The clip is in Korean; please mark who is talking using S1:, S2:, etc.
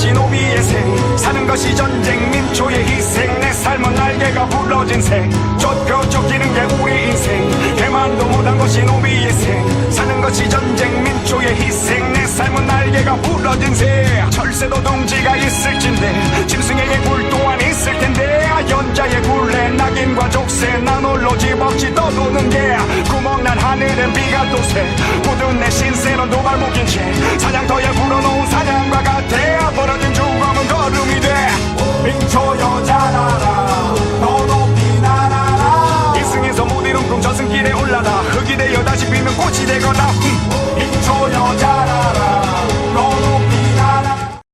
S1: 것이 노비의 생. 사는 것이 전쟁 민초의 희생. 내 삶은 날개가 부러진 새. 쫓겨 쫓기는 게 우리 인생. 개만도 못한 것이 노비의 생. 사는 것이 전쟁 민초의 희생. 내 삶은 날개가 부러진 새. 철새도 둥지가 있을진데 짐승에게 굴 또한 있을 텐데 아, 연자의 굴레 낙인과 족쇄 난 홀로 집없이 떠도는 게 구멍난 하늘엔 비가 또새. 묻은 내 신세 민초 여자라라. 너 높이 날아라. 이승에서 못 이룬 꿈 저승길에 올라라 흙이 되어 다시 피는 꽃이 되거나 음.